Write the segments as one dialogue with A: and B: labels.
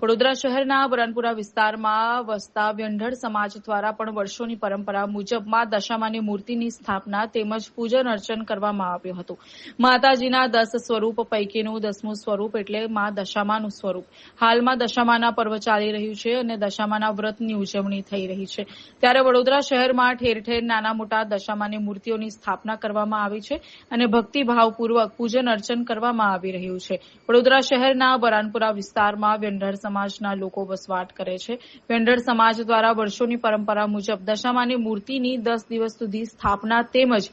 A: વડોદરા શહેરના બરાનપુરા વિસ્તારમાં વસતા વ્યંઢળ સમાજ દ્વારા પણ વર્ષોની પરંપરા મુજબ મા દશામાની મૂર્તિની સ્થાપના તેમજ પૂજન અર્ચન કરવામાં આવ્યું હતું. માતાજીના દસ સ્વરૂપ પૈકીનું દસમું સ્વરૂપ એટલે મા દશામાનું સ્વરૂપ. હાલમાં દશામાના પર્વ ચાલી રહ્યું છે અને દશામાના વ્રતની ઉજવણી થઈ રહી છે. ત્યારે વડોદરા શહેરમાં ઠેર ઠેર નાના મોટા દશામાની મૂર્તિઓની સ્થાપના કરવામાં આવી છે અને ભક્તિભાવપૂર્વક પૂજન અર્ચન કરવામાં આવી રહ્યું છે. વડોદરા શહેરના બરાનપુરા વિસ્તારમાં વ્યંઢળ સમાજના લોકો વસવાટ કરે છે. વ્યંઢળ સમાજ દ્વારા વર્ષોની પરંપરા મુજબ દશામાની મૂર્તિની દસ દિવસ સુધી સ્થાપના તેમજ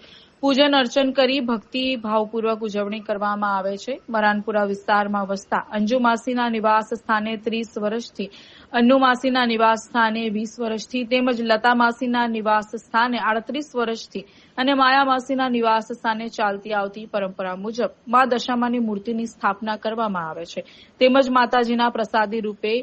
A: પૂજન અર્ચન કરી ભક્તિ ભાવપૂર્વક ઉજવણી કરવામાં આવે છે. મરાનપુરા વિસ્તારમાં વસતા અંજુમાસીના નિવાસ સ્થાને ત્રીસ વર્ષથી અન્નુમાસીના નિવાસ સ્થાને વીસ વર્ષથી તેમજ લતા માસીના નિવાસ સ્થાને આડત્રીસ વર્ષથી અને માયા માસીના નિવાસ સ્થાને ચાલતી આવતી પરંપરા મુજબ મા દશામાની મૂર્તિની સ્થાપના કરવામાં આવે છે. તેમજ માતાજીના પ્રસાદી રૂપે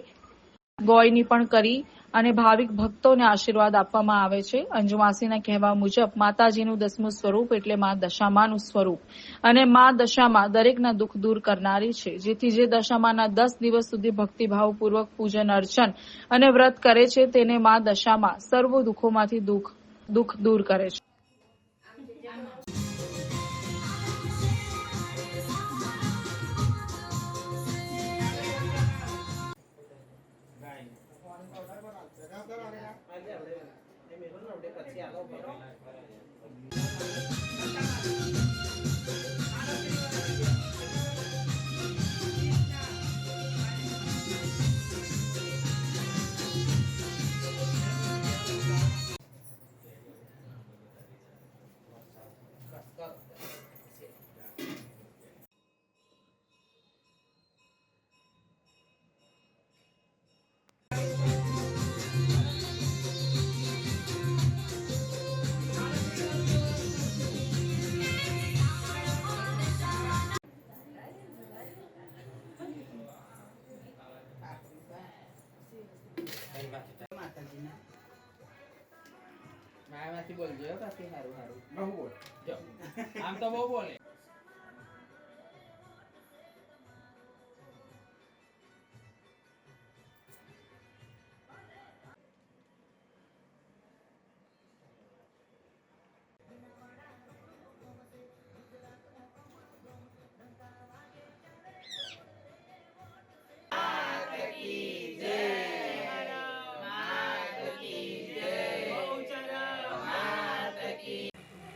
A: ગોયની પણ કરી અને ભાવિક ભક્તોને આશીર્વાદ આપવામાં આવે છે. અંજુમાસીના કહેવા મુજબ માતાજીનું દસમું સ્વરૂપ એટલે મા દશામાનું સ્વરૂપ. અને મા દશામાં દરેકના દુઃખ દૂર કરનારી છે, જેથી જે દશામાના દસ દિવસ સુધી ભક્તિભાવપૂર્વક પૂજન, અર્ચન અને વ્રત કરે છે, તેને મા દશામાં સર્વ દુઃખોમાંથી દુઃખ દુઃખ દૂર કરે છે.
B: menos no le paseado, pero
C: માયામાંથી બોલજો બાકી સારું સારું
B: બહુ બોલ.
C: જો. આમ તો બહુ બોલે.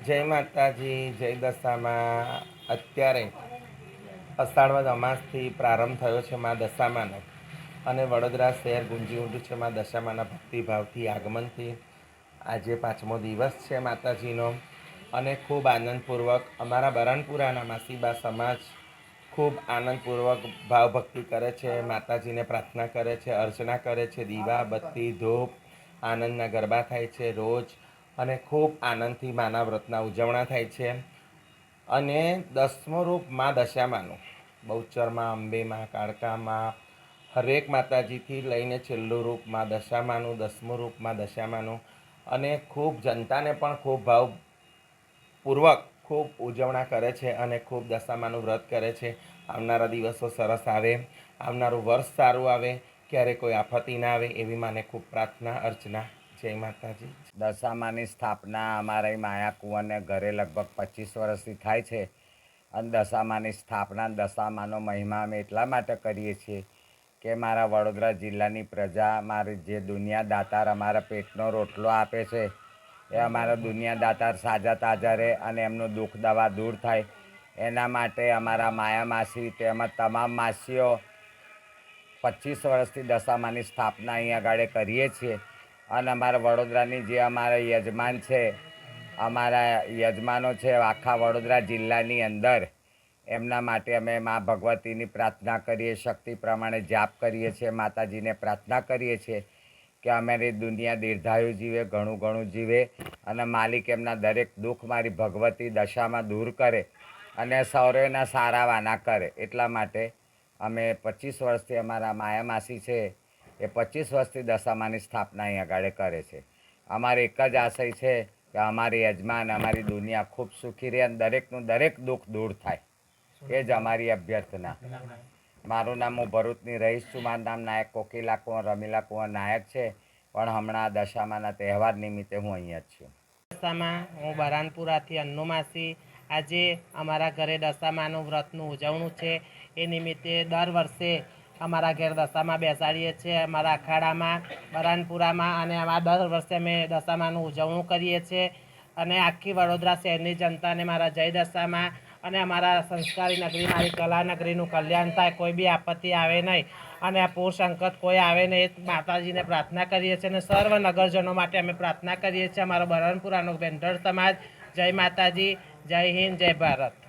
D: જય માતાજી, જય દશામાં. અત્યારે અષાઢવદ અમાસથી પ્રારંભ થયો છે મા દશામાનો. અને વડોદરા શહેર ગુંજી ઉઠ્યું છે મા દશામાના ભક્તિભાવથી આગમનથી. આજે પાંચમો દિવસ છે માતાજીનો. અને ખૂબ આનંદપૂર્વક અમારા બરણપુરાના માસીબા સમાજ ખૂબ આનંદપૂર્વક ભાવભક્તિ કરે છે, માતાજીને પ્રાર્થના કરે છે, અર્ચના કરે છે, દીવા, બત્તી, ધૂપ, આનંદના ગરબા થાય છે રોજ. અને ખૂબ આનંદથી માના વ્રતના ઉજવણા થાય છે. અને દસમો રૂપ મા દશામાનું. બહુચરમાં, અંબેમાં, કાળકામાં, હરેક માતાજીથી લઈને છેલ્લું રૂપ મા દશામાનું, દસમું રૂપ મા દશામાનું. અને ખૂબ જનતાને પણ ખૂબ ભાવપૂર્વક ખૂબ ઉજવણા કરે છે અને ખૂબ દશામાનું વ્રત કરે છે. આવનારા દિવસો સરસ આવે. આવનારું વર્ષ સારું આવે. ક્યારે કોઈ આફતી ના આવે એવી માને ખૂબ પ્રાર્થના, અર્ચના જય માતાજી?
E: દશામાની સ્થાપના અમારા માયા કુંવરને ઘરે લગભગ પચીસ વર્ષથી થાય છે. અને દશામાની સ્થાપના દશામાનો મહિમા અમે એટલા માટે કરીએ છીએ કે મારા વડોદરા જિલ્લાની પ્રજા, મારી જે દુનિયા દાતાર અમારા પેટનો રોટલો આપે છે, એ અમારા દુનિયા દાતાર સાજા તાજા રહે અને એમનું દુઃખ દવા દૂર થાય. એના માટે અમારા માયા માસી તેમજ તમામ માસીઓ પચીસ વર્ષથી દશામાની સ્થાપના અહીં આગળ કરીએ છીએ. અને અમારા વડોદરાની જે અમારા યજમાન છે, અમારા યજમાનો છે આખા વડોદરા જિલ્લાની અંદર, એમના માટે અમે મા ભગવતીની પ્રાર્થના કરીએ, શક્તિ પ્રમાણે જાપ કરીએ છીએ, માતાજીને પ્રાર્થના કરીએ છીએ કે અમારી દુનિયા દીર્ઘાયુ જીવે, ઘણું ઘણું જીવે અને માલિક એમના દરેક દુઃખ મારી ભગવતી દશામાં દૂર કરે અને સૌરેના સારા વાના કરે. એટલા માટે અમે પચીસ વર્ષથી અમારા માયામાસી છે એ પચીસ વર્ષથી દશામાની સ્થાપના અહીં આગળ કરે છે. અમારે એક જ આશય છે કે અમારી યજમાન, અમારી દુનિયા ખૂબ સુખી રહે અને દરેકનું દરેક દુઃખ દૂર થાય. એ જ અમારી અભ્યર્થના. મારું નામ, હું ભરૂચની રહીશ છું. મારું નામ નાયક કોકિલા કુંવર રમીલા કુંવર નાયક છે. પણ હમણાં દશામાના તહેવાર નિમિત્તે હું અહીંયા જ છું.
B: દશામાં હું બરાનપુરાથી અન્નુમાસી. આજે અમારા ઘરે દશામાનું વ્રતનું ઉજવણું છે. એ નિમિત્તે દર વર્ષે અમારા ઘેર દશામાં બેસાડીએ છીએ, અમારા અખાડામાં, બરાનપુરામાં અને અમારા દર વર્ષે અમે દશામાનું ઉજવણું કરીએ છીએ. અને આખી વડોદરા શહેરની જનતાને મારા જય દશામાં અને અમારા સંસ્કારી નગરી, મારી કલા નગરીનું કલ્યાણ થાય, કોઈ બી આપત્તિ આવે નહીં. અને આ પૂર સંકટ કોઈ આવે નહીં, એ માતાજીને પ્રાર્થના કરીએ છીએ અને સર્વ નગરજનો માટે અમે પ્રાર્થના કરીએ છીએ. અમારો બરણપુરાનો વેંઢળ સમાજ, જય માતાજી, જય હિન્દ, જય ભારત.